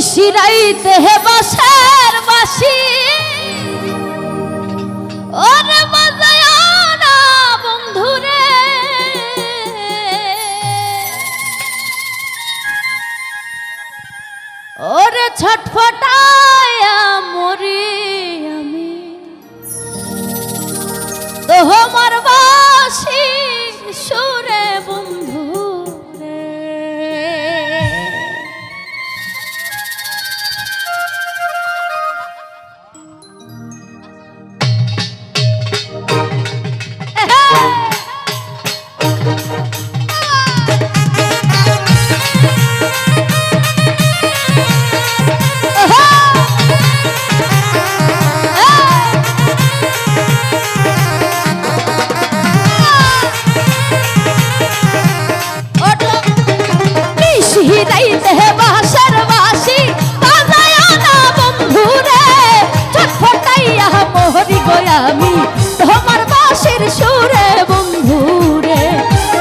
নিশিরাইতে হে বাসার বাসি। ওরে নিশিরাইতে বাসার বাসি বাজায় না বন্ধুরে ছটফটাইয়া মোহরি গয়ামি তোমার বাসির সুরে বন্ধুরে।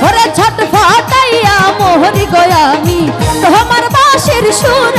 ওরে ছটফটাইয়া মোহরি গয়ামি তোমার বাসির সুরে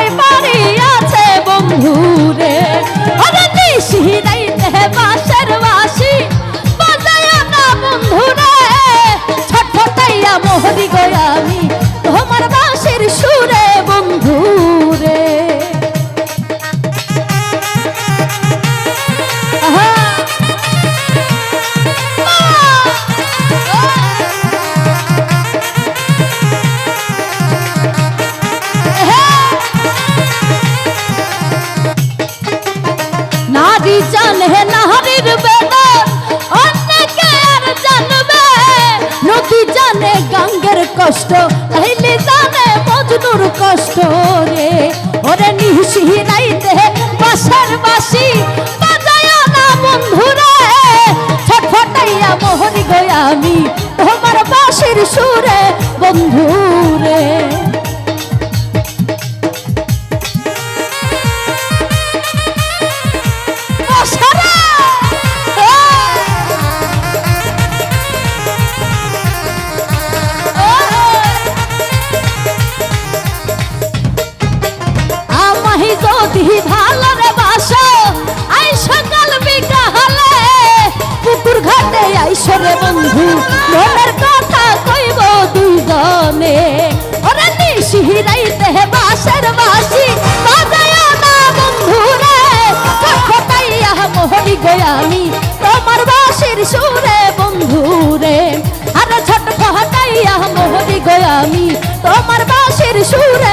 জানে নারীর বেদন অন্যকে আর জানবে। নদী জানে গাঙ্গের কষ্ট, তাইলে জানে মজনুর কষ্ট রে। ওরে নিশি রাইতে বাসার বাসি বাজায় না বন্ধুরে। ছটফটাইয়া মোহরি গয়ামি তোমার বাসির সুরে বন্ধুরে ঘাটে আইসো রে বন্ধু। মনের কথা কইব দুইজনে। ওরে নিশি রাইতে বাসের বাসি বাজায় না বন্ধু রে ছটফটাইয়া মোহরি গয়ামি তোমার বাসির সুরে বন্ধু রে আরে ছটফটাইয়া মোহরি গয়ামি তোমার বাসির সুরে